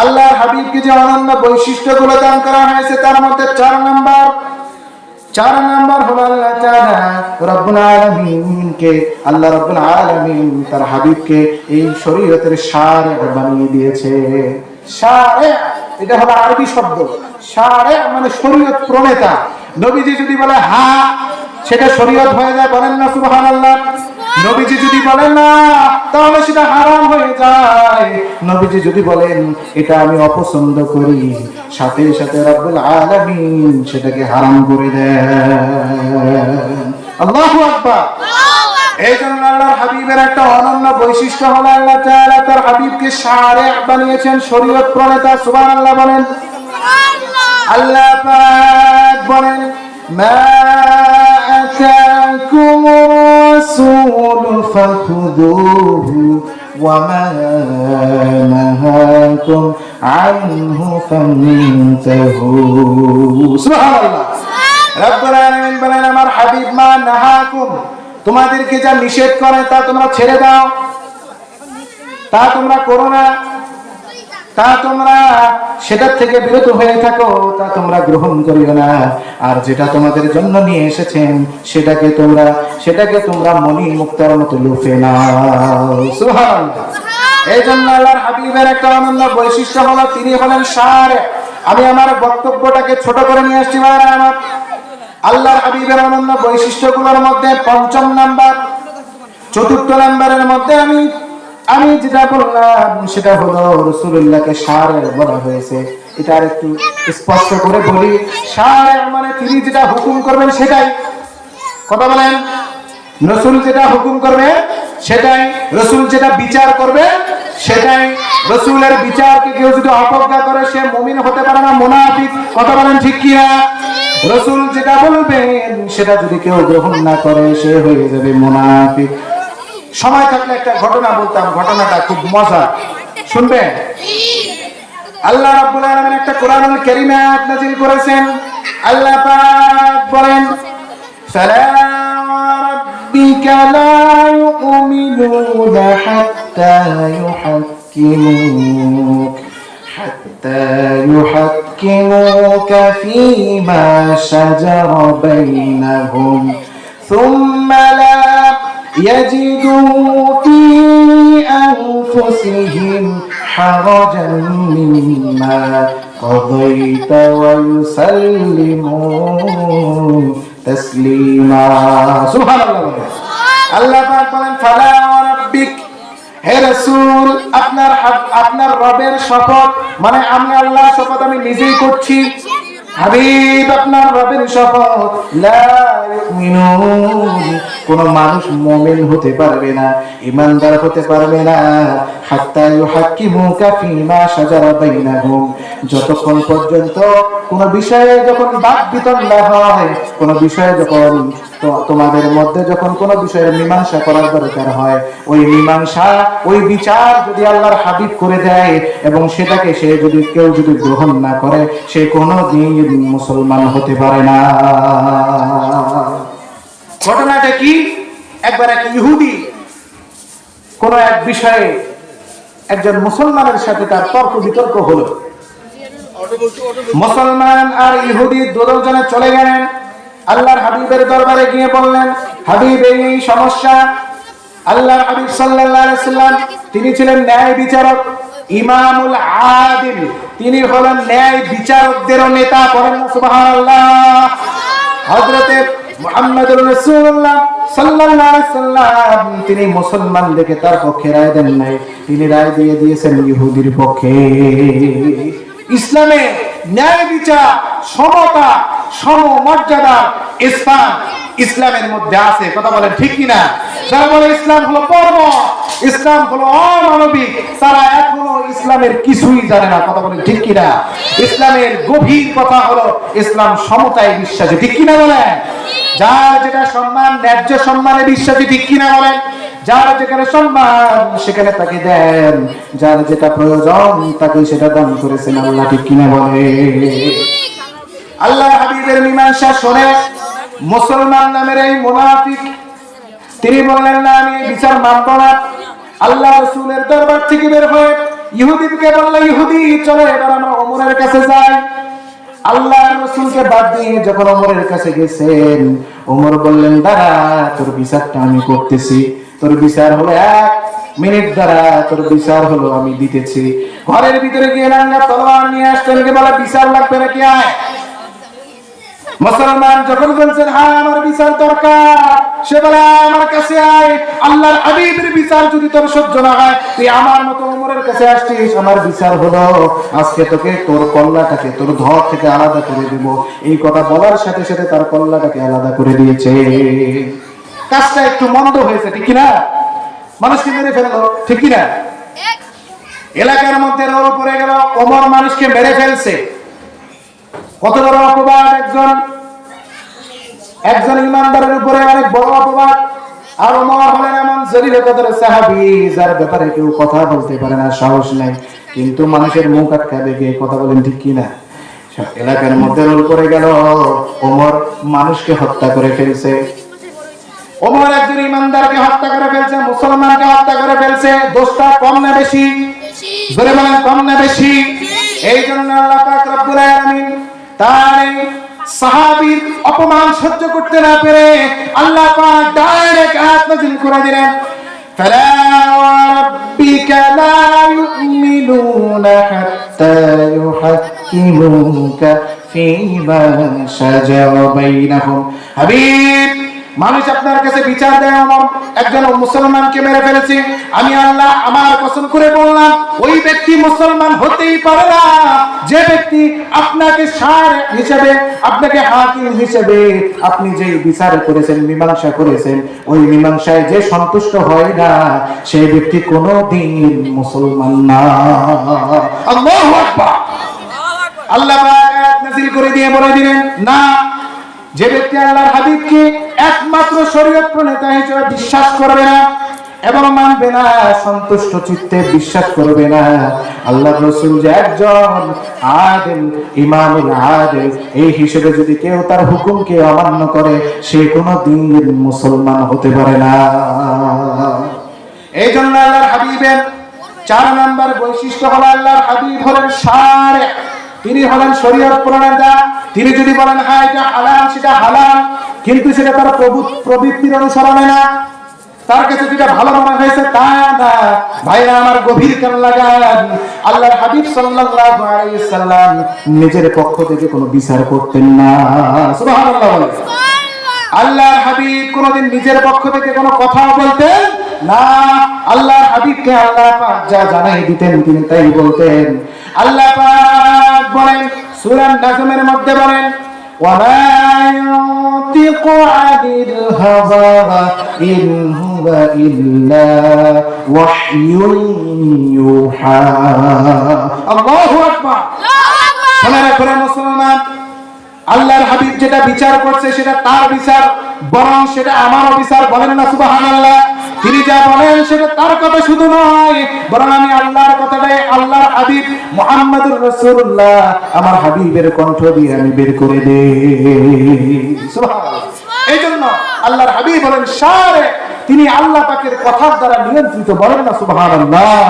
আল্লাহর হাবিবকে যে অনন্য বৈশিষ্ট্যগুলো দান করা হয়েছে, তার মধ্যে চার নাম্বার। চার নাম্বার হলো আল্লাহ তাআলা রব্বুল আলামিনকে, আল্লাহ রব্বুল আলামিন তার হাবিবকে এই শরীয়তের বানিয়ে দিয়েছে। এটা হলো আরবি শব্দ। মানে শরীয়ত প্রণেতা। নবীজি যদি বলে হা, সেটা শরীয়ত হয়ে যায় বলেন না, সুবহানাল্লাহ। নবীজি যদি বলেন না তাহলে সেটা হারাম হয়ে যায়। নবীজি যদি বলেন এটা আমি অপছন্দ করি সাথে সাথে রব্বুল আলামিন সেটাকে হারাম করে দেন। আল্লাহু আকবার। এই জন্য আল্লাহর হাবিবের একটা অনন্য বৈশিষ্ট্য হলো আল্লাহ তাআলা তার হাবিবকে শারে বানিয়েছেন শরীয়ত প্রণেতা সুবহানাল্লাহ বলেন। আল্লাহ পাক বলেন মা রাসূল ফাখুযুহু ওয়া মা নাহাকুম আনহু ফান্তাহু সুবহানাল্লাহ। রব্বুল আলামিন বলেন আমার হাবিব মা নাহাকুম। তোমাদেরকে যা নিষেধ করে তা তোমরা ছেড়ে দাও। তা তোমরা করো না। তা তোমরা সেটার থেকে বিরত হয়ে থাকো তা তোমরা গ্রহণ করিও না। আর যেটা তোমাদের জন্য নিয়ে এসেছেন সেটাকে তোমরা সেটাকে তোমরা মনি মুক্তার মতো লুফে নাও। এই জন্য আল্লাহর হাবিবের একটা অনন্য বৈশিষ্ট্য হলো তিনি হলেন সার। আমি আমার বক্তব্যটাকে ছোট করে নিয়ে আসছি ভাইরা আমার আল্লাহর হাবিবের অনন্য বৈশিষ্ট্যগুলোর মধ্যে পঞ্চম নাম্বার চতুর্থ নাম্বারের মধ্যে আমি আমি যেটা বললাম সেটা হলো রসুল্লাহকে সার বলা হয়েছে। এটা আর একটু স্পষ্ট করে বলি। সার মানে তিনি যেটা হুকুম করবেন সেটাই। কথা বলেন? রসুল যেটা হুকুম করবে, সেটাই। রসুল যেটা বিচার করবে, সেটাই। রসুলের বিচারকে কেউ যদি অপজ্ঞা করে, সে মুমিন হতে পারে না, মোনাফিক। কথা বলেন ঠিক কি না রসুল যেটা বলবেন, সেটা যদি কেউ গ্রহণ না করে, সে হয়ে যাবে মোনাফিক। সময় থাকলে একটা ঘটনা বলতাম ঘটনাটা খুব মজা শুনবেন আল্লাহ রাব্বুল আলামিন একটা কোরআনুল কারীমে আয়াত নাযিল করেছেন আল্লাহ পাক বলেন ফালা রাব্বিকা লা ইউমিনুনা হাত্তা ইউহাক্কিমুক حتى يحكموك فيما شجر بينهم ثم لا يجدوا في أنفسهم حرجا مما قضيت ويسلموا تسليما سبحان الله আল্লাহ পাক বলেন ফালা রাব্বিক হে রাসূল আপনার হাব- আপনার রবের শপথ মানে আমি আল্লাহর শপথ আমি নিজেই করছি হাবিব, আপনার রবের শপথ। লা কোন মানুষ মুমিন হতে পারবে না ইমানদার হতে পারবে না। হাত্তা ইউহাক্কিমুকা ফীমা শাজারা বাইনাহুম। যতক্ষণ পর্যন্ত কোন বিষয়ে যখন বাক না হয়, কোন বিষয়ে যখন তোমাদের মধ্যে যখন কোন বিষয়ের মীমাংসা করার দরকার হয়, ওই মীমাংসা, ওই বিচার যদি আল্লাহর হাবিব করে দেয় এবং সেটাকে সে যদি কেউ যদি গ্রহণ না করে, সে কোনো দিন মুসলমান হতে পারে না। ঘটনাটা কি? একবার এক ইহুদি কোন এক বিষয়ে একজন মুসলমানের সাথে তার তর্ক বিতর্ক হলো। মুসলমান আর ইহুদি দুজনে চলে গেলেন। আল্লাহর হাবিবের দরবারে গিয়ে বললেন, হাবিব, এই সমস্যা। আল্লাহর হাবিব সাল্লাম, তিনি ছিলেন ন্যায় বিচারক, ইমামুল আদিল। তিনি হলেন ন্যায় বিচারকদেরও নেতা, বলেন মুহাম্মদুর রাসূলুল্লাহ সাল্লাল্লাহু আলাইহি সাল্লাম, তিনি মুসলমানদেরকে তার পক্ষে রায় দেন নাই। তিনি রায় দিয়ে দিয়েছেন ইহুদির পক্ষে। ইসলামে ন্যায় বিচার, সমতা সমমর্যাদা ইসলাম ইসলামের মধ্যে আছে। কথা বলেন ঠিক কিনা? যারা বলে ইসলাম হলো পর্ব, ইসলাম হলো অমানবিক, তারা এখনও ইসলামের কিছুই জানে না। কথা বলেন ঠিক কিনা? ইসলামের গভীর কথা হলো ইসলাম সমতায় বিশ্বাসী। ঠিক কিনা বলেন? যার যেটা সম্মান, ন্যায্য সম্মানে বিশ্বাসী, ঠিক কিনা বলেন? যার যেখানে সম্মান, সেখানে তাকে দেন। যার যেটা প্রয়োজন, তাকে সেটা দান করেছেন আল্লাহ, ঠিক কিনা বলে আল্লাহ হাবিবের মীমাংসা শোনে মুসলমান নামের এই মুনাফিক, তিনি বললেন, না, আমি বিচার মানব না। আল্লাহ রসুলের দরবার থেকে বের হয়ে ইহুদিকে বলল ইহুদি, চলো, এবার আমরা ওমরের কাছে যাই। আল্লাহ রসুলকে বাদ দিয়ে যখন ওমরের কাছে গেছেন, ওমর বললেন, দাঁড়া, তোর বিচারটা আমি করতেছি। তোর বিচার হলো এক মিনিট দ্বারা তোর বিচার হলো আমি দিতেছি। ঘরের ভিতরে গিয়ে রাঙ্গা তলোয়ার নিয়ে আসতেন বলে, বিচার লাগবে নাকি আয়? মুসলমান যখন বলছেন হ্যাঁ আমার বিচার দরকার। সে বলে আমার কাছে আয়। আল্লাহর হাবিবের বিচার যদি তোর সহ্য না হয় তুই আমার মতো উমরের কাছে আসছিস আমার বিচার হলো আজকে তোকে তোর কল্লাটাকে তোর ধর থেকে আলাদা করে দিব। এই কথা বলার সাথে সাথে তার কল্লাটাকে আলাদা করে দিয়েছে। কাজটা একটু মন্দ হয়েছে ঠিক না মানুষকে মেরে ফেলল ঠিক না এলাকার মধ্যে রোল পড়ে গেল ওমর মানুষকে মেরে ফেলছে। কত বড় অপবাদ একজন? একজন ইমানদারের উপরে অনেক বড় অপবাদ। আর ওমর হলেন এমন সাহাবী, যার ব্যাপারে কেউ কথা বলতে পারে না, সাহস নাই। কিন্তু মানুষের মুখ কথা বলেন ঠিক কিনা? এলাকার মধ্যে রোল করে গেল। ওমর মানুষকে হত্যা করে ফেলছে। ওমর একজন ইমানদারকে হত্যা করে ফেলছে, মুসলমানকে হত্যা করে ফেলছে। দোষটা কম না বেশি? জোরে বলেন কম না বেশি? এই জন্য আল্লাহ পাক রব্বুল আলামিন তার এই সাহাবীর অপমান সহ্য করতে না পেরে আল্লাহ পাক ডাইরেক্ট আয়াত নাযিল করে দিলেন فلا وربك لا يؤمنون حتى يحكموك فيما شجر بينهم حبيب মানুষ আপনার কাছে বিচার দেয় আমার। একজন মুসলমানকে মেরে ফেলেছে। আমি আল্লাহ আমার কসম করে বললাম, ওই ব্যক্তি মুসলমান হতেই পারে না। যে ব্যক্তি আপনাকে সার হিসেবে, আপনাকে হাকিম হিসেবে আপনি যে বিচার করেছেন, মীমাংসা করেছেন, ওই মীমাংসায় যে সন্তুষ্ট হয় না, সেই ব্যক্তি কোনো দিন মুসলমান না। আল্লাহু করে দিয়ে বলে দিলেন, না, যে ব্যক্তি আল্লাহর হাবিবকে একমাত্র শরীয়ত প্রণেতা হিসেবে বিশ্বাস করবে না এবং মানবে না, সন্তুষ্ট চিত্তে বিশ্বাস করবে না। আল্লাহ রসুল যে একজন আদেল, ইমামুল আদেল, এই হিসেবে যদি কেউ তার হুকুমকে অমান্য করে, সে কোনো দিন মুসলমান হতে পারে না। এই জন্য আল্লাহর হাবিবের চার নাম্বার বৈশিষ্ট্য হলো আল্লাহর হাবিব হলেন সারে। তিনি হলেন শরীয়ত প্রণেতা। তিনি যদি বলেন হ্যাঁ এটা হালাল, সেটা হালাল, কিন্তু সেটা তার প্রবৃত্তির অনুসরণে না। তার কাছে যেটা ভালো মনে হয়েছে তা না। ভাইরা আমার গভীর কেন লাগান? আল্লাহর হাবিব সাল্লাল্লাহু আলাইহি সাল্লাম নিজের পক্ষ থেকে কোনো বিচার করতেন না। সুবহানাল্লাহ বলেন। আল্লাহর হাবিব কোনদিন নিজের পক্ষ থেকে কোনো কথা বলতেন না। আল্লাহর হাবিবকে আল্লাহ পাক যা জানাই দিতেন তিনি তাই বলতেন। আল্লাহ পাক বলেন সূরা নাজমের মধ্যে বলেন وما ينطق عن الهوى إن هو إلا وحي يوحى الله أكبر শোনা রাখুন মুসলমান আল্লাহর হাবিব যেটা বিচার করছে সেটা তার বিচার বরং সেটা আমারও বিচার বলেন না সুবহানাল্লাহ তিনি যা বলেন সেটা তার কথা শুধু নয় বরং আমি আল্লাহর কথাটাই আল্লাহর হাবিব মুহাম্মদুর রাসূলুল্লাহ আমার হাবিবের কণ্ঠ দিয়ে আমি বের করে দে এইজন্য এই জন্য আল্লাহর হাবিব বলেন সারে তিনি আল্লাহ পাকের কথার দ্বারা নিয়ন্ত্রিত বলেন না সুবহানাল্লাহ।